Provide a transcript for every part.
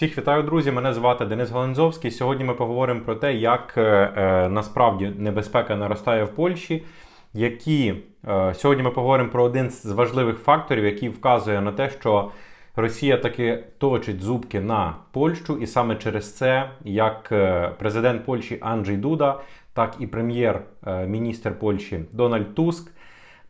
Всіх вітаю, друзі! Мене звати Денис Галанзовський. Сьогодні ми поговоримо про те, як е, е, насправді небезпека наростає в Польщі. Які е, сьогодні ми поговоримо про один з важливих факторів, який вказує на те, що Росія таки точить зубки на Польщу, і саме через це, як е, президент Польщі Анджей Дуда, так і прем'єр-міністр Польщі Дональд Туск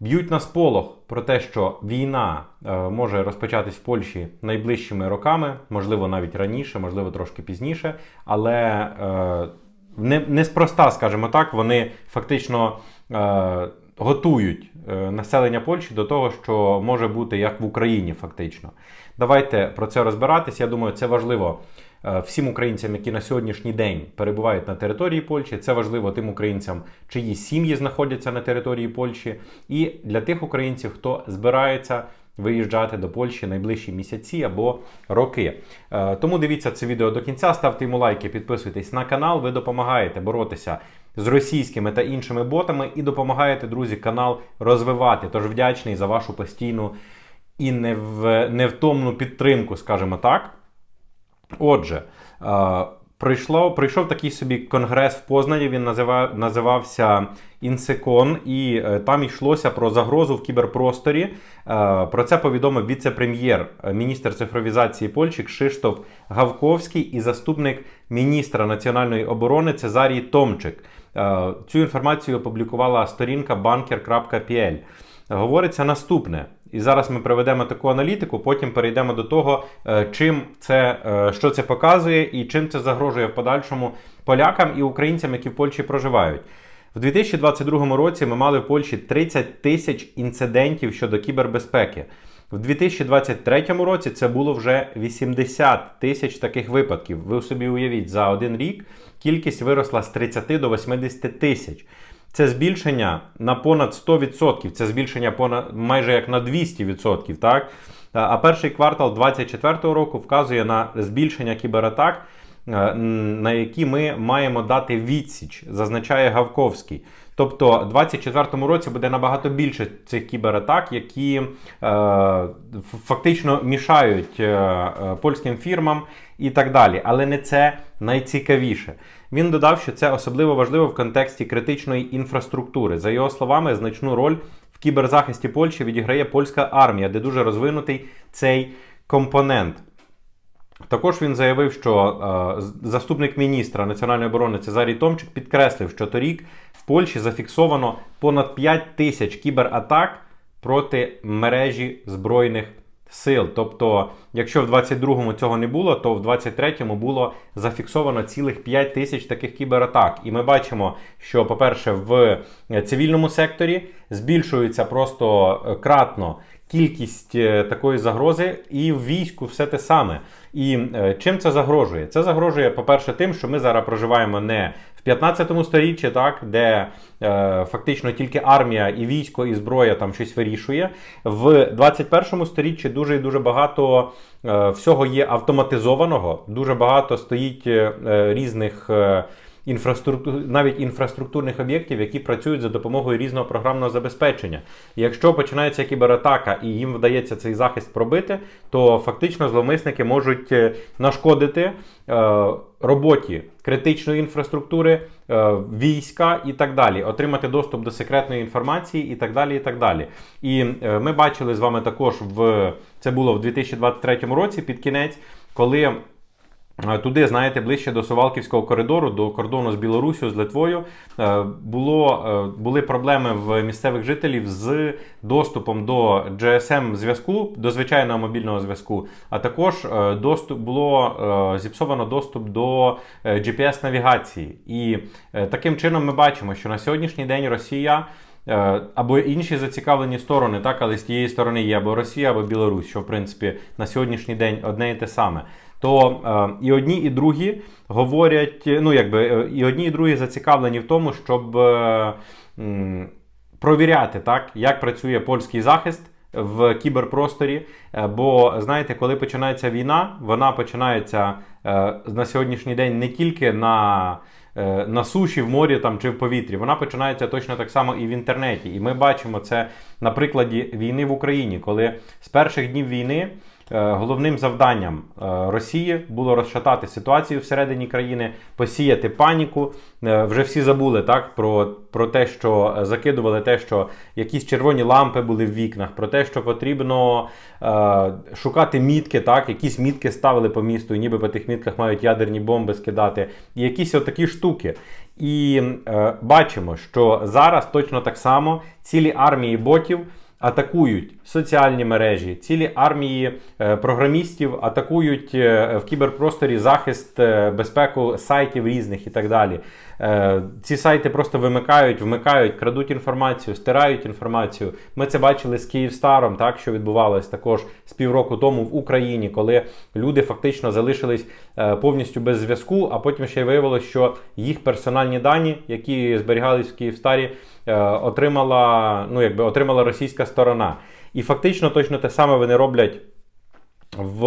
б'ють на сполох про те, що війна е, може розпочатись в Польщі найближчими роками, можливо, навіть раніше, можливо, трошки пізніше, але е, не, неспроста, скажімо так, вони фактично е, готують населення Польщі до того, що може бути як в Україні, фактично. Давайте про це розбиратись. Я думаю, це важливо всім українцям, які на сьогоднішній день перебувають на території Польщі. Це важливо тим українцям, чиї сім'ї знаходяться на території Польщі, і для тих українців, хто збирається. Виїжджати до Польщі найближчі місяці або роки. Е, Тому дивіться це відео до кінця, ставте йому лайки, підписуйтесь на канал. Ви допомагаєте боротися з російськими та іншими ботами і допомагаєте, друзі, канал розвивати. Тож вдячний за вашу постійну і невтомну підтримку, скажімо так. Отже, е, прийшло, прийшов такий собі конгрес в Познані. Він назива, називався Інсекон, і е, там йшлося про загрозу в кіберпросторі. Е, про це повідомив віце-прем'єр, міністр цифровізації Польщі Кшиштоф Гавковський і заступник міністра національної оборони Цезарій Томчик. Цю інформацію опублікувала сторінка banker.pl. Говориться наступне. І зараз ми проведемо таку аналітику, потім перейдемо до того, е, чим це, е, що це показує і чим це загрожує в подальшому полякам і українцям, які в Польщі проживають. В 2022 році ми мали в Польщі 30 тисяч інцидентів щодо кібербезпеки. В 2023 році це було вже 80 тисяч таких випадків. Ви собі уявіть, за один рік кількість виросла з 30 до 80 тисяч. Це збільшення на понад 100%, це збільшення понад майже як на 200%. Так? А перший квартал 2024 року вказує на збільшення кібератак, на які ми маємо дати відсіч, зазначає Гавковський. Тобто, у 2024 році буде набагато більше цих кібератак, які е, фактично мішають е, е, польським фірмам і так далі. Але не це найцікавіше. Він додав, що це особливо важливо в контексті критичної інфраструктури. За його словами, значну роль в кіберзахисті Польщі відіграє польська армія, де дуже розвинутий цей компонент. Також він заявив, що е, заступник міністра національної оборони Цезарій Томчик підкреслив, що торік в Польщі зафіксовано понад 5 тисяч кібератак проти мережі збройних сил. Тобто, якщо в 22-му цього не було, то в 23-му було зафіксовано цілих 5 тисяч таких кібератак. І ми бачимо, що, по-перше, в цивільному секторі збільшується просто е, кратно. Кількість е, такої загрози, і в війську все те саме. І е, чим це загрожує? Це загрожує, по-перше, тим, що ми зараз проживаємо не в 15 сторіччі, так, де е, фактично тільки армія і військо, і зброя там щось вирішує. В 21 сторіччі дуже і дуже багато е, всього є автоматизованого, дуже багато стоїть е, різних. Е, інфраструктур, навіть інфраструктурних об'єктів, які працюють за допомогою різного програмного забезпечення. І якщо починається кібератака і їм вдається цей захист пробити, то фактично зловмисники можуть е, нашкодити е, роботі критичної інфраструктури, е, війська і так далі, отримати доступ до секретної інформації і так далі. І так далі. І е, ми бачили з вами також в це було в 2023 році під кінець, коли. Е, туди, знаєте, ближче до Сувалківського коридору, до кордону з Білорусію, з Литвою, е, було, е, були проблеми в місцевих жителів з доступом до GSM зв'язку, до звичайного мобільного зв'язку, а також доступ було зіпсовано доступ до GPS-навігації. І таким чином ми бачимо, що на сьогоднішній день Росія. Або інші зацікавлені сторони, так, але з тієї сторони є або Росія, або Білорусь, що в принципі на сьогоднішній день одне і те саме то е, і одні, і другі говорять, ну якби е, і одні, і другі зацікавлені в тому, щоб е, м, провіряти, так, як працює польський захист. В кіберпросторі, е, бо знаєте, коли починається війна, вона починається е, на сьогоднішній день не тільки на е, на суші, в морі там, чи в повітрі, вона починається точно так само і в інтернеті. І ми бачимо це на прикладі війни в Україні, коли з перших днів війни головним завданням е, Росії було розшатати ситуацію всередині країни, посіяти паніку. Е, Вже всі забули так про, про те, що е, закидували те, що якісь червоні лампи були в вікнах, про те, що потрібно е, шукати мітки, так, якісь мітки ставили по місту, і ніби по тих мітках мають ядерні бомби скидати, і якісь отакі штуки. І е, бачимо, що зараз точно так само цілі армії ботів атакують соціальні мережі, цілі армії е, програмістів атакують е, в кіберпросторі захист, е, безпеку сайтів різних і так далі. Ці сайти просто вимикають, вмикають, крадуть інформацію, стирають інформацію. Ми це бачили з Київстаром, так що відбувалось також з півроку тому в Україні, коли люди фактично залишились повністю без зв'язку, а потім ще й виявилось, що їх персональні дані, які зберігались в Київстарі, отримала, ну, якби, отримала російська сторона. І фактично точно те саме вони роблять в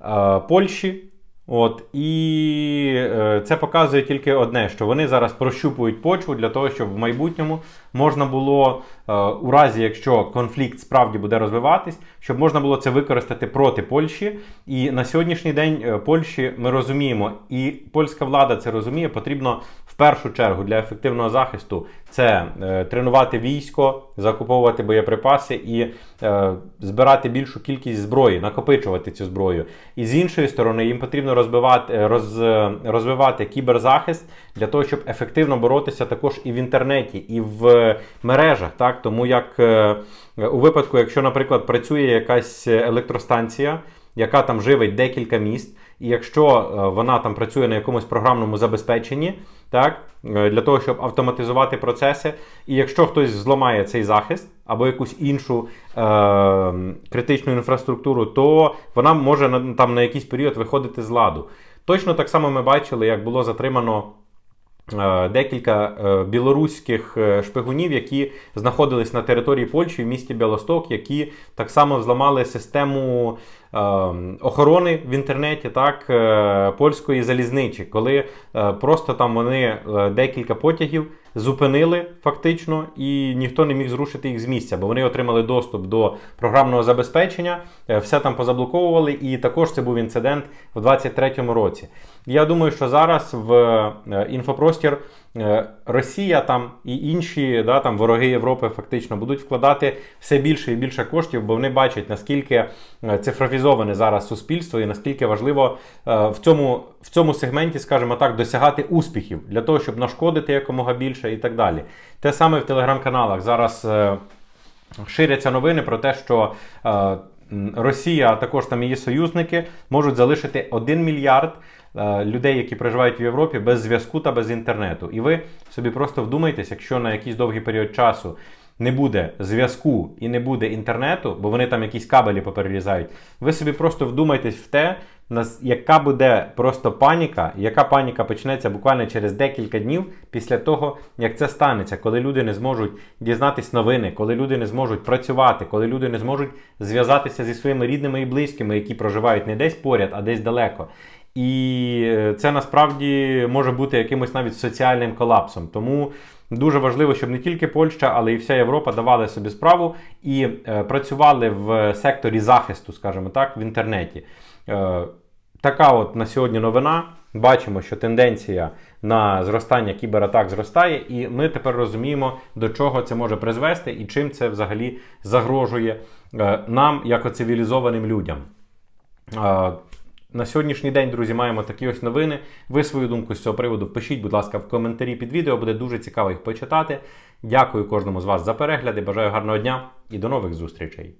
е, Польщі. От, і е, це показує тільки одне, що вони зараз прощупують почву для того, щоб в майбутньому можна було, е, у разі якщо конфлікт справді буде розвиватись, щоб можна було це використати проти Польщі. І на сьогоднішній день е, Польщі ми розуміємо, і польська влада це розуміє, потрібно першу чергу для ефективного захисту це е, тренувати військо, закуповувати боєприпаси і е, збирати більшу кількість зброї, накопичувати цю зброю. І з іншої сторони, їм потрібно розбивати, роз, е, розвивати кіберзахист для того, щоб ефективно боротися також і в інтернеті, і в мережах. Так? Тому як е, у випадку, якщо, наприклад, працює якась електростанція, яка там живить декілька міст, і якщо е, вона там працює на якомусь програмному забезпеченні, так, е, для того, щоб автоматизувати процеси, і якщо хтось зламає цей захист або якусь іншу е, критичну інфраструктуру, то вона може на, там на якийсь період виходити з ладу. Точно так само ми бачили, як було затримано. е, Декілька е, білоруських шпигунів, які знаходились на території Польщі в місті Білосток, які так само взламали систему охорони в інтернеті, так, е, польської залізничі, коли е, просто там вони е, декілька потягів зупинили фактично, і ніхто не міг зрушити їх з місця, бо вони отримали доступ до програмного забезпечення, все там позаблоковували, і також це був інцидент в 2023 році. Я думаю, що зараз в інфопростір Росія там і інші да, там, вороги Європи фактично будуть вкладати все більше і більше коштів, бо вони бачать, наскільки е, цифровізоване зараз суспільство і наскільки важливо е, в цьому, в цьому сегменті, скажімо так, досягати успіхів для того, щоб нашкодити якомога більше і так далі. Те саме в телеграм-каналах зараз. е, Ширяться новини про те, що е, Росія, а також там її союзники, можуть залишити 1 мільярд е, людей, які проживають в Європі, без зв'язку та без інтернету. І ви собі просто вдумайтесь, якщо на якийсь довгий період часу не буде зв'язку і не буде інтернету, бо вони там якісь кабелі поперерізають, ви собі просто вдумайтесь в те, яка буде просто паніка, яка паніка почнеться буквально через декілька днів після того, як це станеться, коли люди не зможуть дізнатись новини, коли люди не зможуть працювати, коли люди не зможуть зв'язатися зі своїми рідними і близькими, які проживають не десь поряд, а десь далеко. І е, це насправді може бути якимось навіть соціальним колапсом. Тому дуже важливо, щоб не тільки Польща, але і вся Європа давали собі справу і е, працювали в секторі захисту, скажімо так, в інтернеті. Е, така от на сьогодні новина. Бачимо, що тенденція на зростання кібератак зростає, і ми тепер розуміємо, до чого це може призвести і чим це взагалі загрожує нам, як цивілізованим людям. На сьогоднішній день, друзі, маємо такі ось новини. Ви свою думку з цього приводу пишіть, будь ласка, в коментарі під відео. Буде дуже цікаво їх почитати. Дякую кожному з вас за перегляди. Бажаю гарного дня і до нових зустрічей.